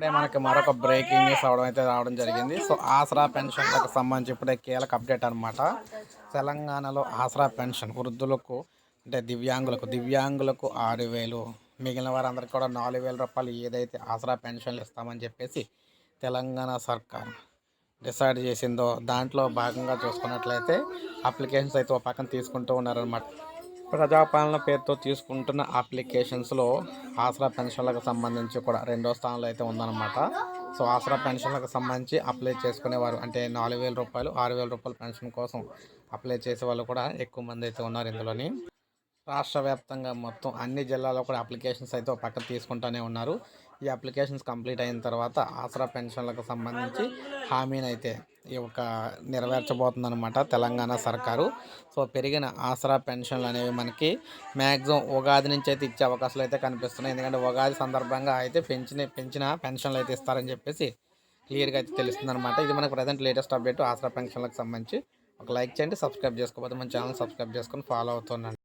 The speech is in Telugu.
ఇప్పుడే మనకి మరొక బ్రేకింగ్ న్యూస్ అవడం అయితే రావడం జరిగింది. సో ఆసరా పెన్షన్లకు సంబంధించి ఇప్పుడే కీలక అప్డేట్ అనమాట తెలంగాణలో ఆసరా పెన్షన్ వృద్ధులకు అంటే దివ్యాంగులకు దివ్యాంగులకు ఆరు వేలు మిగిలిన వారందరికీ కూడా నాలుగు వేల రూపాయలు ఏదైతే ఆసరా పెన్షన్లు ఇస్తామని చెప్పేసి తెలంగాణ సర్కార్ డిసైడ్ చేసిందో. దాంట్లో భాగంగా చూసుకున్నట్లయితే అప్లికేషన్స్ అయితే ఒక పక్కన తీసుకుంటూ ఉన్నారనమాట ప్రజాపాలన పేరుతో తీసుకుంటున్న అప్లికేషన్స్లో ఆసరా పెన్షన్లకు సంబంధించి కూడా రెండో స్థానంలో అయితే ఉందన్నమాట. సో ఆసరా పెన్షన్లకు సంబంధించి అప్లై చేసుకునేవారు అంటే నాలుగు వేల రూపాయలు ఆరు వేల రూపాయల పెన్షన్ కోసం అప్లై చేసే వాళ్ళు కూడా ఎక్కువ మంది అయితే ఉన్నారు ఇందులోని. రాష్ట్ర వ్యాప్తంగా మొత్తం అన్ని జిల్లాల్లో కూడా అప్లికేషన్స్ అయితే ఒక పక్కన తీసుకుంటూనే ఉన్నారు. ఈ అప్లికేషన్స్ కంప్లీట్ అయిన తర్వాత ఆసరా పెన్షన్లకు సంబంధించి హామీని అయితే ఈ యొక్క నెరవేర్చబోతుందనమాట తెలంగాణ సర్కారు. సో పెరిగిన ఆసరా పెన్షన్లు అనేవి మనకి మ్యాక్సిమం ఉగాది నుంచి అయితే ఇచ్చే అవకాశాలు అయితే కనిపిస్తున్నాయి. ఎందుకంటే ఉగాది సందర్భంగా అయితే పెంచిన పెంచిన పెన్షన్లు అయితే ఇస్తారని చెప్పేసి క్లియర్గా అయితే తెలుస్తుంది అనమాట ఇది మనకు ప్రజెంట్ లేటెస్ట్ అప్డేట్ ఆసరా పెన్షన్లకు సంబంధించి. ఒక లైక్ చేయండి సబ్స్క్రైబ్ చేసుకోకపోతే మన ఛానల్ సబ్స్క్రైబ్ చేసుకొని ఫాలో అవుతుండండి